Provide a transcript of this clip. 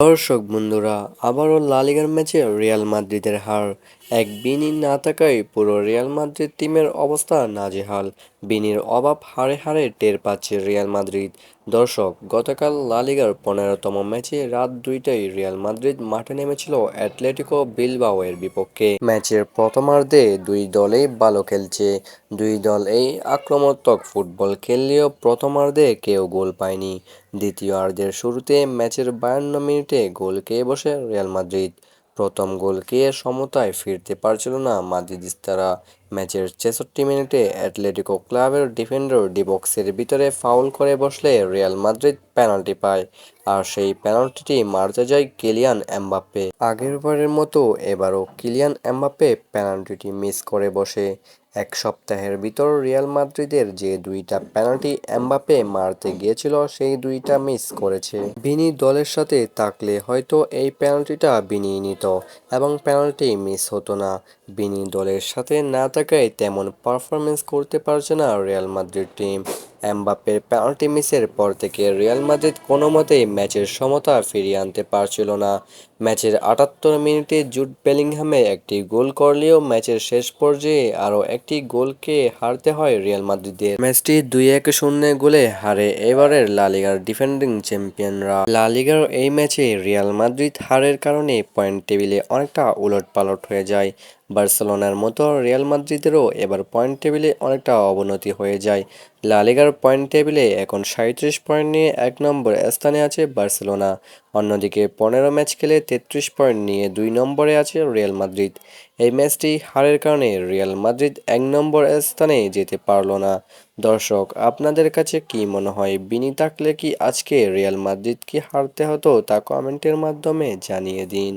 দর্শক বন্ধুরা, আবারও লা লিগার ম্যাচে রিয়াল মাদ্রিদের হার এক বিনি না থাকায় পুরো রিয়াল মাদ্রিদ টিমের অবস্থা নাজেহাল। বিনির অভাব হারে হারে টের পাচ্ছে রিয়াল মাদ্রিদ। দর্শক, গতকাল লালিগার পনেরোতম ম্যাচে রাত দুইটায় রিয়াল মাদ্রিদ মাঠে নেমেছিল অ্যাটলেটিকো বিলবাওয়ের বিপক্ষে। ম্যাচের প্রথমার্ধে দুই দলেই ভালো খেলছে। দুই দল এই আক্রমণাত্মক ফুটবল খেললেও প্রথমার্ধে কেউ গোল পায়নি। দ্বিতীয়ার্ধের শুরুতে ম্যাচের বায়ান্ন মিনিটে গোল খেয়ে বসে রিয়াল মাদ্রিদ। প্রথম গোল খেয়ে সমতায় ফিরতে পারছিল না মাদ্রিদিস্তারা। ম্যাচের ছেষট্টি মিনিটে অ্যাটলেটিকো ক্লাবের ডিফেন্ডার ডিবক্সের ভিতরে ফাউল করে বসলে রিয়াল মাদ্রিদ পেনাল্টি পায়, আর সেই পেনাল্টিটি মারতে যায় কিলিয়ান এমবাপ্পে। আগের বারের মতো এবারও কিলিয়ান এমবাপ্পে পেনাল্টিটি মিস করে বসে। এক সপ্তাহের ভিতর রিয়াল মাদ্রিদের যে দুইটা পেনাল্টি এমবাপে মারতে গিয়েছিল, সেই দুইটা মিস করেছে। বিনি দলের সাথে থাকলে হয়তো এই পেনাল্টিটা বিনি নিত এবং পেনাল্টি মিস হতো না। বিনি দলের সাথে না থাকায় তেমন পারফরমেন্স করতে পারছে না রিয়াল মাদ্রিদ টিম। এমবাপ্পের পেনাল্টি মিসের পর থেকে রিয়াল মাদ্রিদ কোনো মতেই ম্যাচের সমতা ফিরিয়ে আনতে পারছিল না। ম্যাচের আটাত্তর মিনিটে জুট বেলিংহামে একটি গোল করলেও ম্যাচের শেষ পর্যায়ে আরও একটি গোলকে হারতে হয় রিয়াল মাদ্রিদের ম্যাচটি দুই এক শূন্য গোলে হারে এবারের লালিগার ডিফেন্ডিং চ্যাম্পিয়নরা লালিগার এই ম্যাচে রিয়াল মাদ্রিদ হারের কারণে পয়েন্ট টেবিলে অনেকটা উলট পালট হয়ে যায়। বার্সেলোনার মতো রিয়াল মাদ্রিদেরও এবার পয়েন্ট টেবিলে অনেকটা অবনতি হয়ে যায়। লা লিগার পয়েন্ট টেবিলে এখন সাঁত্রিশ পয়েন্ট নিয়ে এক নম্বর স্থানে আছে বার্সেলোনা। অন্যদিকে পনেরো ম্যাচ খেলে তেত্রিশ পয়েন্ট নিয়ে দুই নম্বরে আছে রিয়াল মাদ্রিদ। এই ম্যাচটি হারের কারণে রিয়াল মাদ্রিদ এক নম্বর স্থানে যেতে পারল না। দর্শক, আপনাদের কাছে কি মনে হয়? বিনি থাকলে কি আজকে রিয়াল মাদ্রিদ কি হারতে হতো তা কমেন্টের মাধ্যমে জানিয়ে দিন।